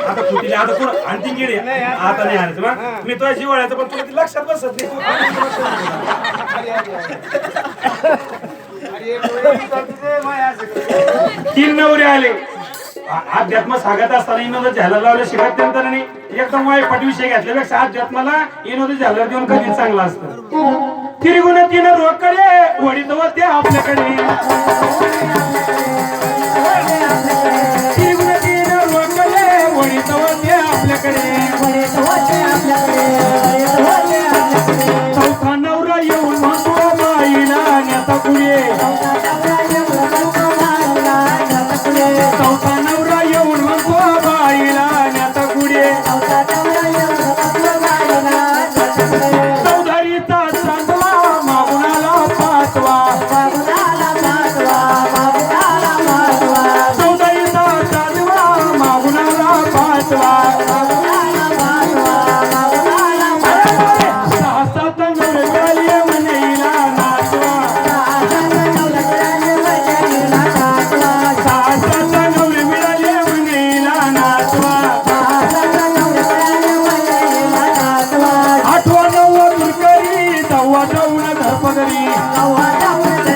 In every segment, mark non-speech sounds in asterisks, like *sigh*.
आता फुटीली आता कोण आणखी गेली आता नाही आणायचं मग मी तुझ्या जिवाळ्याचं पण तुला ती लक्षात बसत नाही. तीन नवरे आले. अध्यात्म सांगत असताना इनोद झाला लावल्या शिवाय त्यांना नाही. एकदम वाईट विषय घेतल्यापेक्षा अध्यात्माला इनोद झाला देऊन कधी चांगला असतं? तिरगुण तीन रोकडे वडीत होते आपल्याकडे. धर्पगरी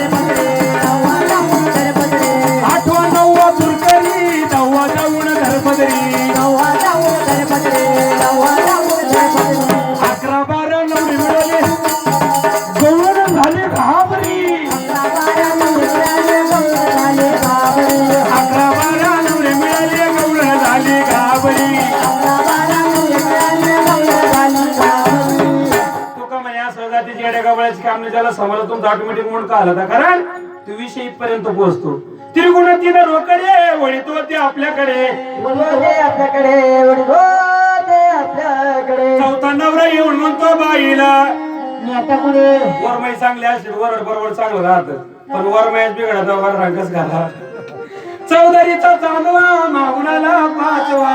गवळ्याची काम नाही त्याला समाजातून ऑटोमॅटिक म्हणून का आला? कारण तो विषय इथपर्यंत पोहोचतो. त्रिगुण तीन रोकडे वळीतो ते आपल्याकडे. चौथा नवरा येऊन म्हणतो बाईला वरमाई चांगली असेल वरड बरोबर चांगलं राहत. पण वरमाईच बिघडत वर रंगच घाला. चौधरीचा चांदवा मागुणाला पाचवा.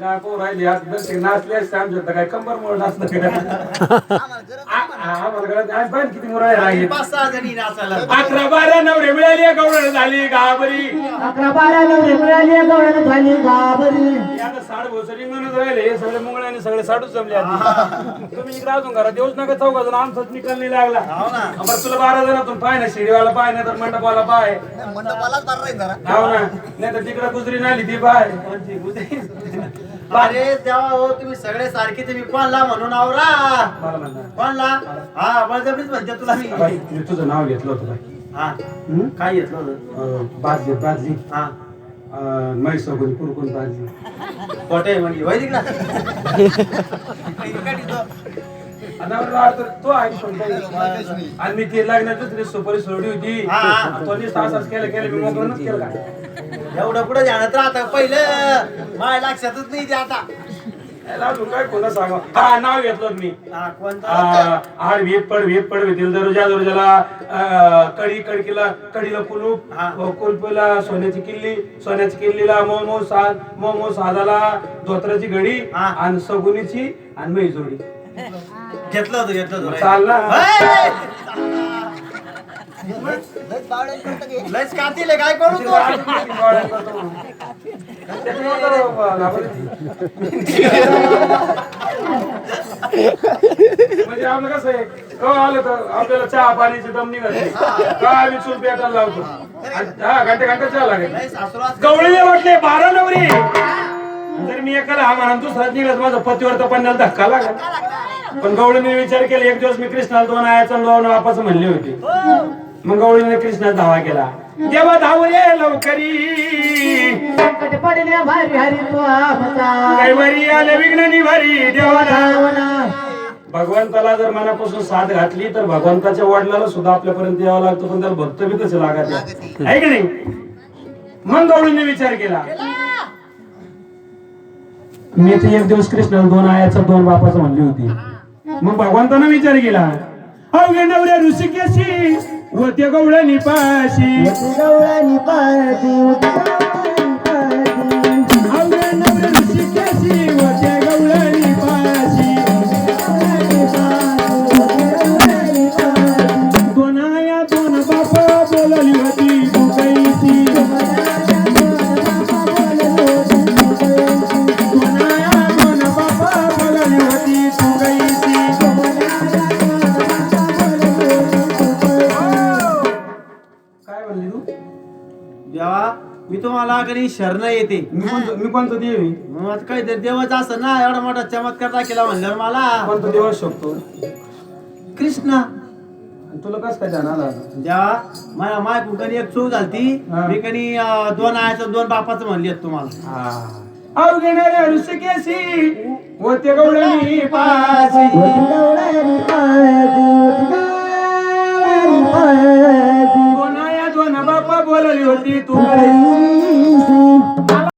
काय को राहिली आज दर्शक नाचले असते आमच्या तर काय कंबर मोड नाचलं पण किती मुराळे राहिले पाच सहा जणी नाचायला अकरा बारा नवरे मिळाले गवळ झाली घाबरी अकरा बारा नवरे मिळाली गवळण झाली घाबरी आता साड भोसरी म्हणून राहिले हे सगळे मुंगळे सगळे साडूच जमले आधी. तुम्ही इकडे अजून करा. देऊच नका चौघा जण. आमचाच निकाल नाही लागला. हो बरं तुला बारा जणातून पाय ना शिडीवाला पाय नाही तर मंडपाला पाय. मंडपालाच बरं हो ना. नाही तर तिकडे गुजरी नाली ती पाय गुजरी. अरे तेव्हा हो तुम्ही सगळे सारखे तुम्ही कोणला म्हणून आवरा? मला म्हणणार? कोणला? हा बळजबरीच म्हणते तुला मी. बाई, मी तुझं नाव घेतलं होतं बाई. हा. हं? काय घेतलं होतं? अं, बाजी बाजी. हा. म्हैस सोबत कुरकुन बाजी. कोटे म्हणजे वैदिक ना तो आहे? आणि मी ते लग्नात दुसरी सुपारी सोडली होती. हा, हा. तो नुसतं असंच केलं केलं मी मोकळं केलं का? एवढं पुढे ध्यानात राहतं. पहिलं माझ्या लक्षातच नाही ते आता. याला अजून काय कोणा सांगा हा नाव घेतलं मी. हा कोणतं? आड पड पड भेटेल दरोजा दरोजाला कडी कडकीला कडीला कुलूप हा. अ, कुलपीला सोन्याची किल्ली सोन्याची किल्लीला मो मो साज मो मो साजाला धोत्राची घडी हा. आणि सगुनीची आणि मै जोडी घेतलं होतं घेतलं होतं. चाल ना! *laughs* लस कातील आहे, काय करू तू? म्हणजे आपलं कसं आहे केव्हा आलं तर आपल्याला चहा पाण्याची दम निघाली. का आम्ही चूल पेटायला लावतो? आणि हा घंटे घंटे चहा लागेल. लय वाटले बारा नवरी. जर मी एकाला हा म्हणा दुसराच निघत माझा पतीवर तर पन्नाला धक्का लागला. पण गवळीने विचार केला एक दिवस मी कृष्णाला दोन आयाचा दोन वापस म्हणले होते. मग गवळीने कृष्णाचा धावा केला. देवा धाव रे लवकरी. संकट पडल्या भारी हरी तो कैवारी आले विघ्न निवारी देवा धाव धावला. भगवंताला जर मनापासून साथ घातली तर भगवंताच्या वडिलाला सुद्धा आपल्यापर्यंत यावं लागतं पण त्याला भक्त बी तसे लागत आहे. की नाही? मग गवळीने विचार केला. मी तर एक दिवस कृष्णाला दोन आयाचा दोन बापाचं म्हणली होती. मग भगवंतानं विचार केला. अवघे नवऱ्या ऋषिकेशी होते ते गवळणी पाशी. गवळणी पाशी. गवळणी जेव्हा मी तुम्हाला कधी शरण येते. मी कोणतं मी कोणतं देवी. मग आता काहीतरी देवाचं असं ना एवढा मोठा चमत्कार दाखला म्हणल्यावर मला. कोणतं देवच शकतो कृष्ण. तुला कस काय जाणार जेव्हा माझ्या माय कणी एक चूक झालती. हा. मी कणी अं, दोन आयाचं दोन बापाचं म्हणली तुम्हाला. अवघेणाऱ्या ऋषिकेशी होते गवळणी cuerpo la libertad tú.